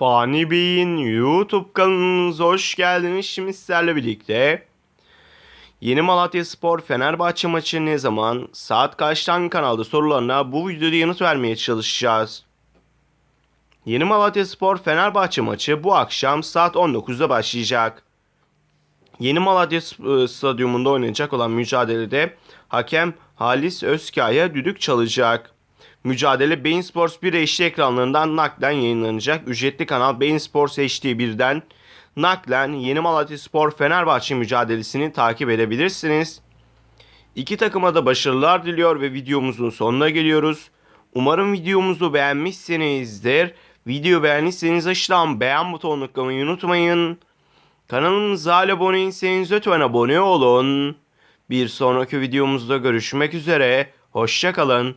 Fani Bey'in YouTube kanalınıza hoş geldiniz. Şimdi sizlerle birlikte Yeni Malatya Spor Fenerbahçe maçı ne zaman, saat kaçta hangi kanalda sorularına bu videoda yanıt vermeye çalışacağız. Yeni Malatya Spor Fenerbahçe maçı bu akşam saat 19'da başlayacak. Yeni Malatya e, Stadyumunda oynanacak olan mücadelede hakem Halis Özkaya düdük çalacak. Mücadele Bein Sports 1 HD ekranlarından naklen yayınlanacak. Ücretli kanal Bein Sports HD 1'den naklen Yeni Malatya Spor Fenerbahçe mücadelesini takip edebilirsiniz. İki takıma da başarılar diliyor ve videomuzun sonuna geliyoruz. Umarım videomuzu beğenmişsinizdir. Video beğendiyseniz aşağıdan beğen butonuna tıklamayı unutmayın. Kanalımıza abone değilseniz lütfen abone olun. Bir sonraki videomuzda görüşmek üzere. Hoşçakalın.